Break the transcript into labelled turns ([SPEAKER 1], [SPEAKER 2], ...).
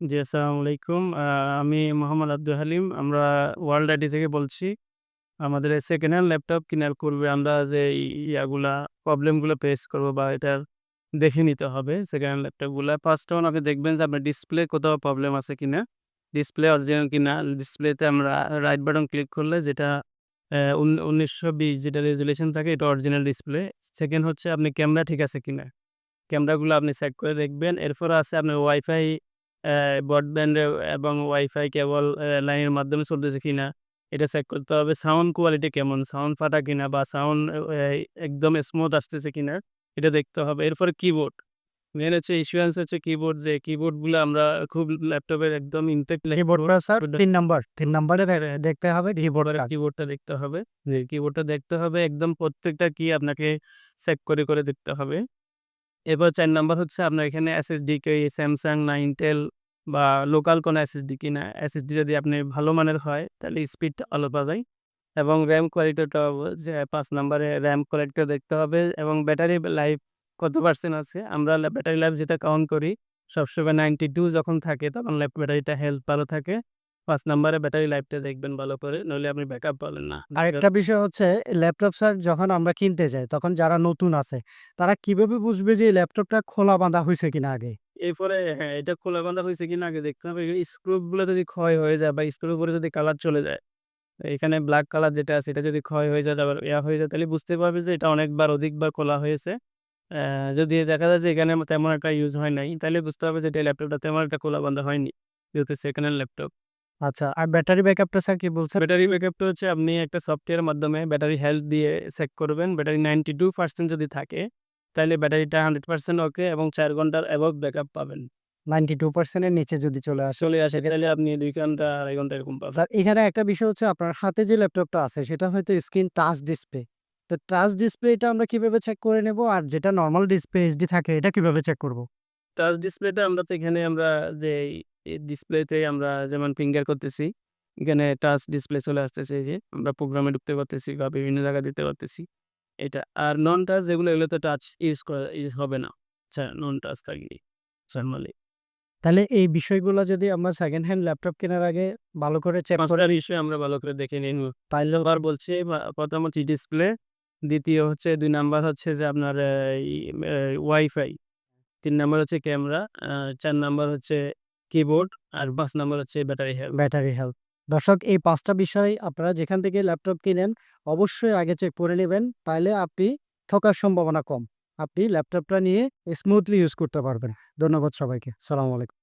[SPEAKER 1] জি, আসসালামু আলাইকুম। আমি মোহাম্মদ আব্দুল হালিম। আমরা ওয়ার্ল্ড আইডি থেকে বলছি। আমাদের সেকেন্ড হ্যান্ড ল্যাপটপ কেনার পূর্বে আমরা যে ইয়াগুলা প্রবলেমগুলো ফেস করব বা এটার দেখে নিতে হবে সেকেন্ড হ্যান্ড ল্যাপটপগুলা। ফার্স্ট অন আপনি দেখবেন যে আপনার ডিসপ্লে কোথাও প্রবলেম আছে কিনা। ডিসপ্লে অরিজিনাল কিনা। ডিসপ্লেতে আমরা রাইট বাটন ক্লিক করলে যেটা অ্যা উন ১৯২০ যেটা রেজোলিউশন থাকে এটা অরিজিনাল ডিসপ্লে। সেকেন্ড হচ্ছে আপনি ক্যামেরা ঠিক আছে কিনা। ক্যামেরাগুলো আপনি চেক করে দেখবেন। এরপরে আছে আপনার ওয়াইফাই ব্রডব্যান্ড এবং ওয়াইফাই কেবল লাইনের মাধ্যমে চলতেছে কিনা এটা চেক করতে হবে। সাউন্ড কোয়ালিটি কেমন? সাউন্ড ফাটা কিনা বা সাউন্ড একদম স্মুথ আসতেছে কিনা এটা দেখতে হবে। এরপরে কিবোর্ড। মেন হচ্ছে ইস্যুয়েন্স হচ্ছে কিবোর্ড যে কিবোর্ডগুলো আমরা খুব ল্যাপটপের একদম ইনটেক
[SPEAKER 2] কিবোর্ডটা স্যার ৩ নাম্বার তিন নাম্বারে দেখতে হবে কিবোর্ডের
[SPEAKER 1] কিবোর্ডটা দেখতে হবে। জি, কিবোর্ডটা দেখতে হবে একদম প্রত্যেকটা কি আপনাকে চেক করে, করে দেখতে হবে। এরপর চার নাম্বার হচ্ছে আপনার এখানে এসএসডি কি Samsung না Intel বা লোকাল কোনো এসএসডি কিনা। এসএসডি যদি আপনি ভালো মানের হয়, তাহলে স্পিডটা ভালো পাওয়া যায়। এবং RAM কোয়ালিটিটাও যে পাঁচ নাম্বারে র্যাম কোয়ালিটিটা দেখতে হবে এবং ব্যাটারি লাইফ কত পার্সেন্ট আছে। আমরা ব্যাটারি লাইফ যেটা কাউন্ট করি, সবসময় 92 যখন থাকে, তখন ব্যাটারিটা হেলথ ভালো থাকে। ৫ নাম্বারে ব্যাটারি লাইফটা দেখবেন ভালো করে নইলে আপনি ব্যাকআপ পাবেন না।
[SPEAKER 2] আরেকটা বিষয় হচ্ছে ল্যাপটপ স্যার যখন আমরা কিনতে যাই তখন যারা নতুন আছে তারা কীভাবে বুঝবে যে ল্যাপটপটা খোলা বাঁধা হইছে কিনা আগে?
[SPEAKER 1] এরপরে হ্যাঁ, এটা খোলা বাঁধা হইছে কিনা আগে দেখতে হবে। এই স্ক্রুগুলো যদি ক্ষয় হয়ে যায় বা স্ক্রুর উপরে যদি কালার চলে যায়, এখানে ব্লাক কালার যেটা আছে এটা যদি ক্ষয় হয়ে যায় তারপর ইয়া হয়ে যায় তাহলে বুঝতে পারবে যে এটা অনেকবার অধিকবার খোলা হয়েছে। যদি দেখা যায় যে এখানে তেমন একটা ইউজ হয় নাই তাহলে বুঝতে হবে যে এটা ল্যাপটপটা তেমন একটা খোলা বাঁধা হয়নি। যেহেতু সেকেন্ড হ্যান্ড ল্যাপটপ।
[SPEAKER 2] আচ্ছা আর ব্যাটারি ব্যাকআপটা স্যার কি বলছেন?
[SPEAKER 1] ব্যাটারি ব্যাকআপটা হচ্ছে আপনি একটা সফটওয়্যারের মাধ্যমে ব্যাটারি হেলথ দিয়ে চেক করবেন। ব্যাটারি 92% যদি থাকে তাইলে ব্যাটারিটা 100% ওকে এবং ৪ ঘণ্টার অ্যাবভ ব্যাকআপ পাবেন।
[SPEAKER 2] 92% এর নিচে যদি চলে আসে
[SPEAKER 1] চলে আসে তাহলে আপনি দুই ঘণ্টা ২.৫ ঘণ্টা এরকম পাবেন।
[SPEAKER 2] স্যার এখানে একটা বিষয় হচ্ছে আপনার হাতে যে ল্যাপটপটা আছে সেটা হয়তো স্ক্রিন টাচ ডিসপ্লে। তো টাচ ডিসপ্লেটা আমরা কীভাবে চেক করে নেব? আর যেটা নরমাল ডিসপ্লে এইচডি থাকে এটা কীভাবে চেক করব?
[SPEAKER 1] টাচ ডিসপ্লেটা আমরা তো এখানে আমরা যে ডিসপ্লেতে আমরা যেমন ফিঙ্গার করতেছি, এখানে টাচ ডিসপ্লে চলে আসতেছে এই যে আমরা প্রোগ্রামে ঢুকতে পারতেছি বা বিভিন্ন জায়গায় দিতে পারতেছি। এটা। আর নন টাচ যেগুলো এগুলোতে টাচ ইউজ করা ইউজ হবে না। আচ্ছা নন টাচ থাকবে নরমালি।
[SPEAKER 2] তাহলে এই বিষয়গুলো যদি আমরা সেকেন্ড হ্যান্ড ল্যাপটপ কেনার আগে ভালো করে চেক করে
[SPEAKER 1] ৫ টা আমরা ভালো করে দেখে নিব।
[SPEAKER 2] তাইলে
[SPEAKER 1] আবার বলছি প্রথম হচ্ছে ডিসপ্লে, দ্বিতীয় হচ্ছে দুই নাম্বার হচ্ছে যে আপনার ওয়াইফাই, তিন নাম্বার হচ্ছে ক্যামেরা, ৪ নাম্বার হচ্ছে কিবোর্ড আর পাঁচ নম্বর হচ্ছে ব্যাটারি হেলথ।
[SPEAKER 2] Battery health. দর্শক, এই পাঁচটা বিষয় আপনারা যেখান থেকে ল্যাপটপ কিনেন, অবশ্যই আগে চেক করে নেবেন তাহলে আপনি ঠকার সম্ভাবনা কম। আপনি ল্যাপটপটা নিয়ে স্মুথলি ইউজ করতে পারবেন। ধন্যবাদ সবাইকে। সালামু আলাইকুম।